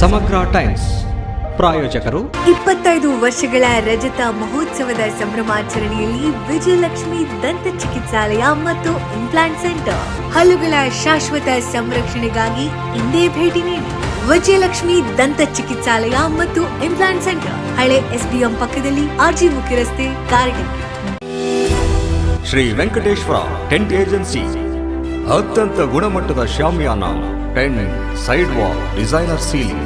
ಸಮಗ್ರ ಟೈಮ್ಸ್ ಪ್ರಾಯೋಜಕರು. ಇಪ್ಪತ್ತೈದು ವರ್ಷಗಳ ರಜತ ಮಹೋತ್ಸವದ ಸಂಭ್ರಮಾಚರಣೆಯಲ್ಲಿ ವಿಜಯಲಕ್ಷ್ಮಿ ದಂತ ಚಿಕಿತ್ಸಾಲಯ ಮತ್ತು ಇಂಪ್ಲಾಂಟ್ ಸೆಂಟರ್ ಹಲ್ಲುಗಳ ಶಾಶ್ವತ ಸಂರಕ್ಷಣೆಗಾಗಿ ಇಂದೇ ಭೇಟಿ ನೀಡಿ. ವಿಜಯಲಕ್ಷ್ಮಿ ದಂತ ಚಿಕಿತ್ಸಾಲಯ ಮತ್ತು ಇಂಪ್ಲಾಂಟ್ ಸೆಂಟರ್ ಹಳೆ ಎಸ್ಬಿಎಂ ಪಕ್ಕದಲ್ಲಿ ಆರ್ಜಿ ಮುಖ್ಯ ರಸ್ತೆ ಕಾರಟಗಿ ಶ್ರೀ ವೆಂಕಟೇಶ್ವರ ಟೆಂಟ್ ಏಜೆನ್ಸಿ ಅತ್ಯಂತ ಗುಣಮಟ್ಟದ shamiana tent side wall designer ceiling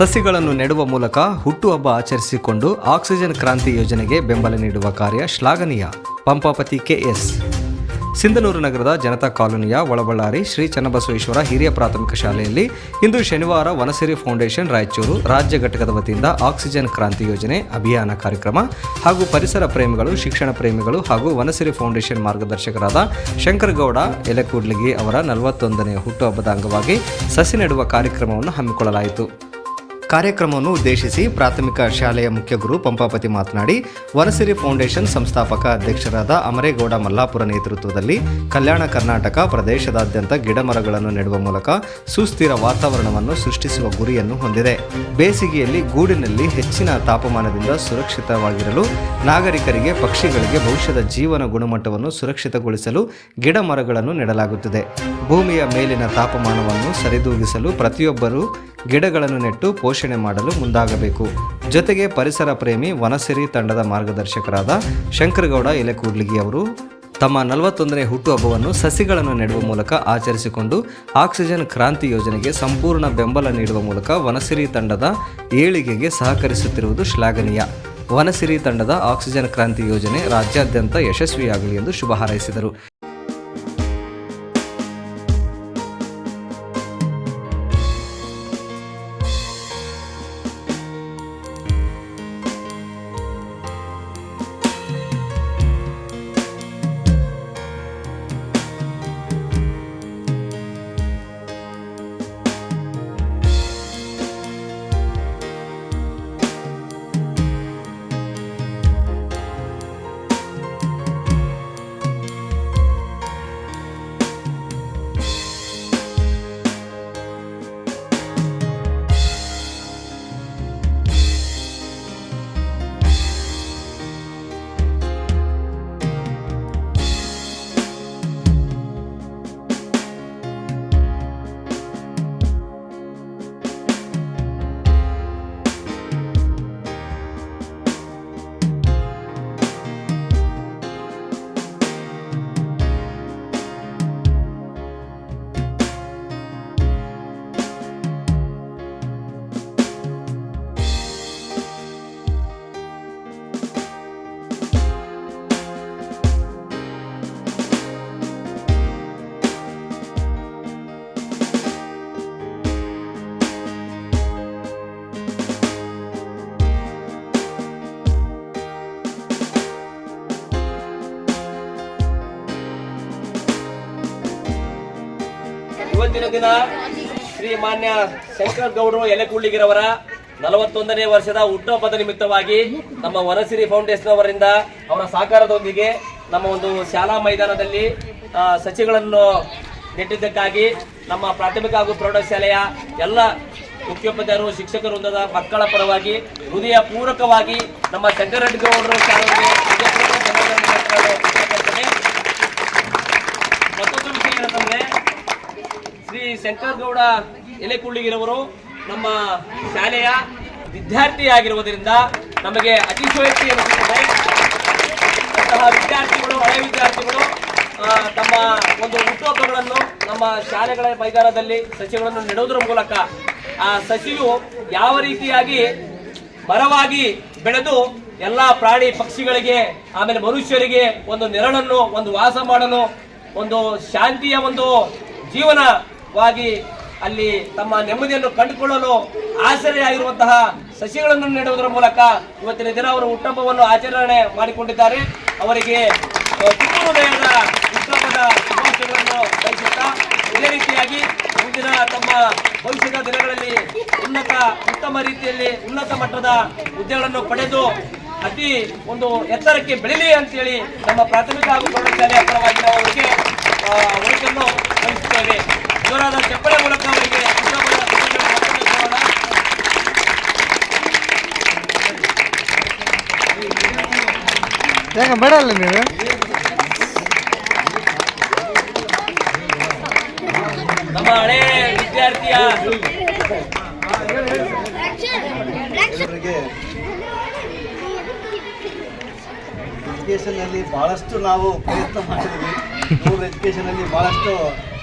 ಸಸಿಗಳನ್ನು ನೆಡುವ ಮೂಲಕ ಹುಟ್ಟುಹಬ್ಬ ಆಚರಿಸಿಕೊಂಡು ಆಕ್ಸಿಜನ್ ಕ್ರಾಂತಿ ಯೋಜನೆಗೆ ಬೆಂಬಲ ನೀಡುವ ಕಾರ್ಯ ಶ್ಲಾಘನೀಯ. ಪಂಪಾಪತಿ ಕೆಎಸ್ ಸಿಂಧನೂರು ನಗರದ ಜನತಾ ಕಾಲೋನಿಯ ಒಳಬಳ್ಳಾರಿ ಶ್ರೀ ಚನ್ನಬಸವೇಶ್ವರ ಹಿರಿಯ ಪ್ರಾಥಮಿಕ ಶಾಲೆಯಲ್ಲಿ ಇಂದು ಶನಿವಾರ ವನಸಿರಿ ಫೌಂಡೇಶನ್ ರಾಯಚೂರು ರಾಜ್ಯ ಘಟಕದ ವತಿಯಿಂದ ಆಕ್ಸಿಜನ್ ಕ್ರಾಂತಿ ಯೋಜನೆ ಅಭಿಯಾನ ಕಾರ್ಯಕ್ರಮ ಹಾಗೂ ಪರಿಸರ ಪ್ರೇಮಿಗಳು, ಶಿಕ್ಷಣ ಪ್ರೇಮಿಗಳು ಹಾಗೂ ವನಸಿರಿ ಫೌಂಡೇಶನ್ ಮಾರ್ಗದರ್ಶಕರಾದ ಶಂಕರಗೌಡ ಎಲೆಕೂಡ್ಲಿಗಿ ಅವರ ನಲವತ್ತೊಂದನೇ ಹುಟ್ಟುಹಬ್ಬದ ಅಂಗವಾಗಿ ಸಸಿ ನೆಡುವ ಕಾರ್ಯಕ್ರಮವನ್ನು ಹಮ್ಮಿಕೊಳ್ಳಲಾಯಿತು. ಕಾರ್ಯಕ್ರಮವನ್ನು ಉದ್ದೇಶಿಸಿ ಪ್ರಾಥಮಿಕ ಶಾಲೆಯ ಮುಖ್ಯ ಗುರು ಪಂಪಾಪತಿ ಮಾತನಾಡಿ, ವನಸಿರಿ ಫೌಂಡೇಶನ್ ಸಂಸ್ಥಾಪಕ ಅಧ್ಯಕ್ಷರಾದ ಅಮರೇಗೌಡ ಮಲ್ಲಾಪುರ ನೇತೃತ್ವದಲ್ಲಿ ಕಲ್ಯಾಣ ಕರ್ನಾಟಕ ಪ್ರದೇಶದಾದ್ಯಂತ ಗಿಡಮರಗಳನ್ನು ನೆಡುವ ಮೂಲಕ ಸುಸ್ಥಿರ ವಾತಾವರಣವನ್ನು ಸೃಷ್ಟಿಸುವ ಗುರಿಯನ್ನು ಹೊಂದಿದೆ. ಬೇಸಿಗೆಯಲ್ಲಿ ಗೂಡಿನಲ್ಲಿ ಹೆಚ್ಚಿನ ತಾಪಮಾನದಿಂದ ಸುರಕ್ಷಿತವಾಗಿರಲು, ನಾಗರಿಕರಿಗೆ, ಪಕ್ಷಿಗಳಿಗೆ ಭವಿಷ್ಯದ ಜೀವನ ಗುಣಮಟ್ಟವನ್ನು ಸುರಕ್ಷಿತಗೊಳಿಸಲು ಗಿಡ ಮರಗಳನ್ನು ನೆಡಲಾಗುತ್ತದೆ. ಭೂಮಿಯ ಮೇಲಿನ ತಾಪಮಾನವನ್ನು ಸರಿದೂಗಿಸಲು ಪ್ರತಿಯೊಬ್ಬರೂ ಗಿಡಗಳನ್ನು ನೆಟ್ಟು ಪೋಷಣೆ ಮಾಡಲು ಮುಂದಾಗಬೇಕು. ಜೊತೆಗೆ ಪರಿಸರ ಪ್ರೇಮಿ ವನಸಿರಿ ತಂಡದ ಮಾರ್ಗದರ್ಶಕರಾದ ಶಂಕರಗೌಡ ಎಲೆಕೂಡ್ಲಿಗಿ ಅವರು ತಮ್ಮ ನಲವತ್ತೊಂದನೇ ಹುಟ್ಟುಹಬ್ಬವನ್ನು ಸಸಿಗಳನ್ನು ನೆಡುವ ಮೂಲಕ ಆಚರಿಸಿಕೊಂಡು ಆಕ್ಸಿಜನ್ ಕ್ರಾಂತಿ ಯೋಜನೆಗೆ ಸಂಪೂರ್ಣ ಬೆಂಬಲ ನೀಡುವ ಮೂಲಕ ವನಸಿರಿ ತಂಡದ ಏಳಿಗೆಗೆ ಸಹಕರಿಸುತ್ತಿರುವುದು ಶ್ಲಾಘನೀಯ. ವನಸಿರಿ ತಂಡದ ಆಕ್ಸಿಜನ್ ಕ್ರಾಂತಿ ಯೋಜನೆ ರಾಜ್ಯಾದ್ಯಂತ ಯಶಸ್ವಿಯಾಗಲಿ ಎಂದು ಶುಭ ಹಾರೈಸಿದರು. ಇವತ್ತಿನ ದಿನ ಶ್ರೀ ಮಾನ್ಯ ಶಂಕರ್ ಗೌಡರು ಎಲೆಕುಳ್ಳಿಗಿರವರ ನಲವತ್ತೊಂದನೇ ವರ್ಷದ ಹುಟ್ಟುಹಬ್ಬದ ನಿಮಿತ್ತವಾಗಿ ನಮ್ಮ ವನಸಿರಿ ಫೌಂಡೇಶನ್ ಅವರಿಂದ ಅವರ ಸಹಕಾರದೊಂದಿಗೆ ನಮ್ಮ ಒಂದು ಶಾಲಾ ಮೈದಾನದಲ್ಲಿ ಸಸಿಗಳನ್ನು ನೆಟ್ಟಿದ್ದಕ್ಕಾಗಿ ನಮ್ಮ ಪ್ರಾಥಮಿಕ ಹಾಗೂ ಪ್ರೌಢಶಾಲೆಯ ಎಲ್ಲ ಮುಖ್ಯೋಪಾಧ್ಯಾಯರು, ಶಿಕ್ಷಕರು ಮಕ್ಕಳ ಪರವಾಗಿ ಹೃದಯ ಪೂರಕವಾಗಿ ನಮ್ಮ ಶಂಕರರೆಡ್ಡಿ ಶಾಲೆಗೆ ಶ್ರೀ ಶಂಕರ್ ಗೌಡ ಎಲೆಕುಳ್ಳಿಗಿರವರು ನಮ್ಮ ಶಾಲೆಯ ವಿದ್ಯಾರ್ಥಿಯಾಗಿರುವುದರಿಂದ ನಮಗೆ ಅತಿಶಯೋಕ್ತಿ ಎನಿಸುತ್ತದೆ ಅಂತಹ ವಿದ್ಯಾರ್ಥಿಗಳು, ಹಳೆ ವಿದ್ಯಾರ್ಥಿಗಳು ತಮ್ಮ ಒಂದು ಹುಟ್ಟುಹಬ್ಬಗಳನ್ನು ನಮ್ಮ ಶಾಲೆಗಳ ಮೈದಾನದಲ್ಲಿ ಸಸಿಗಳನ್ನು ನೆಡುವುದರ ಮೂಲಕ ಆ ಸಸಿಯು ಯಾವ ರೀತಿಯಾಗಿ ಬರವಾಗಿ ಬೆಳೆದು ಎಲ್ಲ ಪ್ರಾಣಿ ಪಕ್ಷಿಗಳಿಗೆ, ಆಮೇಲೆ ಮನುಷ್ಯರಿಗೆ ಒಂದು ನೆರಳನ್ನು, ಒಂದು ವಾಸ ಮಾಡಲು, ಒಂದು ಶಾಂತಿಯ ಒಂದು ಜೀವನವಾಗಿ ಅಲ್ಲಿ ತಮ್ಮ ನೆಮ್ಮದಿಯನ್ನು ಕಂಡುಕೊಳ್ಳಲು ಆಸರೆಯಾಗಿರುವಂತಹ ಸಸಿಗಳನ್ನು ನೆಡುವುದರ ಮೂಲಕ ಇವತ್ತಿನ ದಿನ ಅವರು ಹುಟ್ಟುಹಬ್ಬವನ್ನು ಆಚರಣೆ ಮಾಡಿಕೊಂಡಿದ್ದಾರೆ. ಅವರಿಗೆ ಹೃದಯದ ಹುಟ್ಟುಹಬ್ಬದ ಶುಭಾಶಯಗಳನ್ನು ಬಯಸುತ್ತಾ ಇದೇ ರೀತಿಯಾಗಿ ಮುಂದಿನ ತಮ್ಮ ಭವಿಷ್ಯದ ದಿನಗಳಲ್ಲಿ ಉನ್ನತ, ಉತ್ತಮ ರೀತಿಯಲ್ಲಿ ಉನ್ನತ ಮಟ್ಟದ ಹುದ್ದೆಗಳನ್ನು ಪಡೆದು ಅತಿ ಒಂದು ಎತ್ತರಕ್ಕೆ ಬೆಳಿಲಿ ಅಂತೇಳಿ ನಮ್ಮ ಪ್ರಾಥಮಿಕ ಹಾಗೂ ಪ್ರೌಢಶಾಲೆಯ ಪರವಾಗಿ ನಾವು ಅವರಿಗೆ ಒಳಿತನ್ನು ಬಯಸುತ್ತೇವೆ ಜೋರಾದ ಚಪ್ಪಳೆ ಮೂಲಕ ಅವರಿಗೆ. ಯಾಕೆ ಬೇಡಲ್ಲ ನೀವು ನಮ್ಮ ಹಳೆ ವಿದ್ಯಾರ್ಥಿಯ ಎಜುಕೇಶನ್ ಅಲ್ಲಿ ಬಹಳಷ್ಟು ನಾವು ಪ್ರಯತ್ನ ಮಾಡಿದ್ವಿ ಎಜುಕೇಶನ್ ಅಲ್ಲಿ ಭಾಳಷ್ಟು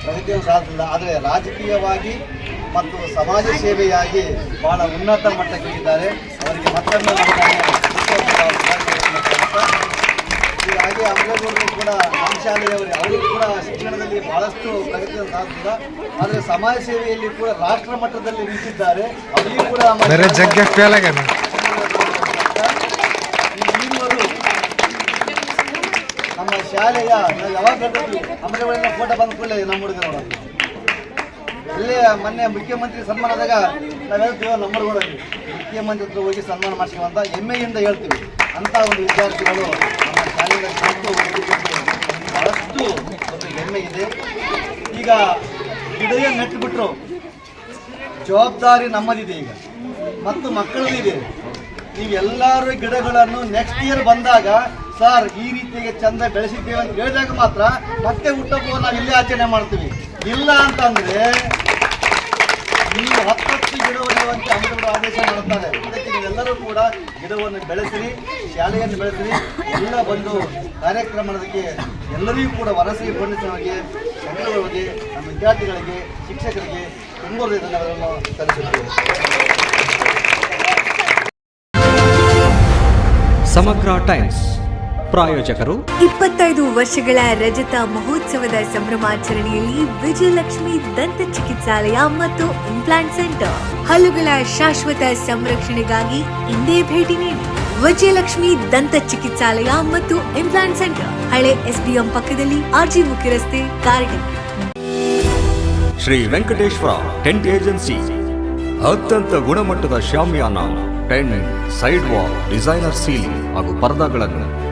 ಪ್ರಗತಿಯನ್ನು ಸಾಧಿಸಿಲ್ಲ ಆದರೆ ರಾಜಕೀಯವಾಗಿ ಮತ್ತು ಸಮಾಜ ಸೇವೆಯಾಗಿ ಬಹಳ ಉನ್ನತ ಮಟ್ಟಕ್ಕೆ ಇದ್ದಾರೆ. ಅವರಿಗೆ ಮತ್ತೊಮ್ಮೆ ಹೀಗಾಗಿ ಅಂಬೇಗೌಡರು ಕೂಡ ನಮ್ಮ ಶಾಲೆಯವರು ಅವರು ಕೂಡ ಶಿಕ್ಷಣದಲ್ಲಿ ಬಹಳಷ್ಟು ಪ್ರಗತಿಯನ್ನು ಸಾಧಿಸಿಲ್ಲ ಆದರೆ ಸಮಾಜ ಸೇವೆಯಲ್ಲಿ ಕೂಡ ರಾಷ್ಟ್ರ ಮಟ್ಟದಲ್ಲಿ ನಿಂತಿದ್ದಾರೆ. ಅವರಿಗೂ ಕೂಡ ನಮ್ಮ ಬೇರೆ ಜಗ್ಗೆ ಫೇಲ್ ಆಗ್ಯಾನ ಇಲ್ಲಿವರು ನಮ್ಮ ಶಾಲೆಯ, ನಾವು ಯಾವಾಗ ಅಮರೇಗೌಡನ ಫೋಟೋ ಬಂದ ಕೂಡಲೇ ನಮ್ಮ ಹುಡುಗ ಇಲ್ಲೇ ಮೊನ್ನೆ ಮುಖ್ಯಮಂತ್ರಿ ಸನ್ಮಾನ ಆದಾಗ ನಾವು ಹೇಳ್ತೀವಿ ನಂಬರ್ಗಳಲ್ಲಿ ಮುಖ್ಯಮಂತ್ರಿ ಹತ್ರ ಹೋಗಿ ಸನ್ಮಾನ ಮಾಡಿಸ್ಕೊಂತ ಹೆಮ್ಮೆಯಿಂದ ಹೇಳ್ತೀವಿ. ಅಂತ ಒಂದು ವಿದ್ಯಾರ್ಥಿಗಳು ನಮ್ಮ ಶಾಲೆಯ ಬಹಳಷ್ಟು ಒಂದು ಹೆಮ್ಮೆ ಇದೆ. ಈಗ ಗಿಡಯ ನೆಟ್ಟುಬಿಟ್ರು. ಜವಾಬ್ದಾರಿ ನಮ್ಮದಿದೆ ಈಗ. ಮತ್ತು ಮಕ್ಕಳದಿದೆ. ನೀವೆಲ್ಲರೂ ಗಿಡಗಳನ್ನು ನೆಕ್ಸ್ಟ್ ಇಯರ್ ಬಂದಾಗ ಸರ್, ಈ ರೀತಿಯಾಗಿ ಚಂದ ಬೆಳೆಸಿದ್ದೇವೆ ಅಂತ ಹೇಳಿದಾಗ ಮಾತ್ರ ಮತ್ತೆ ಹುಟ್ಟುಹಬ್ಬ ನಾವು ಇಲ್ಲೇ ಆಚರಣೆ ಮಾಡ್ತೀವಿ. ಇಲ್ಲ ಅಂತಂದ್ರೆ ನೀವು ಹತ್ತತ್ತು ಗಿಡ ಹೊಡೆಯುವಂತೆ ಅಮೃತಗಳು ಆದೇಶ ಮಾಡುತ್ತಾರೆ. ಅದಕ್ಕೆ ನೀವೆಲ್ಲರೂ ಕೂಡ ಗಿಡವನ್ನು ಬೆಳೆಸಿರಿ, ಶಾಲೆಯನ್ನು ಬೆಳೆಸಿರಿ, ಎಲ್ಲ ಬಂದು ಕಾರ್ಯಕ್ರಮದಕ್ಕೆ ಎಲ್ಲರಿಗೂ ಕೂಡ ವರಸಿ ಪಂಡಿತರಿಗೆ ಸಂಘಗಳಿಗೆ, ನಮ್ಮ ವಿದ್ಯಾರ್ಥಿಗಳಿಗೆ, ಶಿಕ್ಷಕರಿಗೆ ತುಂಬ ಧನ್ಯವಾದಗಳನ್ನು ಸಲ್ಲಿಸುತ್ತೇವೆ. ಸಮಗ್ರ ಟೈಮ್ಸ್. ಪ್ರಾಯೋಜಕರು. ಇಪ್ಪತ್ತೈದು ವರ್ಷಗಳ ರಜತ ಮಹೋತ್ಸವದ ಸಂಭ್ರಮಾಚರಣೆಯಲ್ಲಿ ವಿಜಯಲಕ್ಷ್ಮಿ ದಂತ ಚಿಕಿತ್ಸಾಲಯ ಮತ್ತು ಇಂಪ್ಲಾಂಟ್ ಸೆಂಟರ್ ಹಲ್ಲುಗಳ ಶಾಶ್ವತ ಸಂರಕ್ಷಣೆಗಾಗಿ ಇಂದೇ ಭೇಟಿ ನೀಡಿ. ವಿಜಯಲಕ್ಷ್ಮಿ ದಂತ ಚಿಕಿತ್ಸಾಲಯ ಮತ್ತು ಇಂಪ್ಲಾಂಟ್ ಸೆಂಟರ್ ಹಳೆ ಎಸ್ಬಿಎಂ ಪಕ್ಕದಲ್ಲಿ ಆರ್ಜಿ ಮುಖ್ಯ ರಸ್ತೆ ಕಾರ್ಡಿ ಶ್ರೀ ವೆಂಕಟೇಶ್ವರ ಟೆಂಟ್ ಏಜೆನ್ಸಿ ಅತ್ಯಂತ ಗುಣಮಟ್ಟದ shamiana tent side wall designer ceiling ಹಾಗೂ ಪರದಾಗಳನ್ನು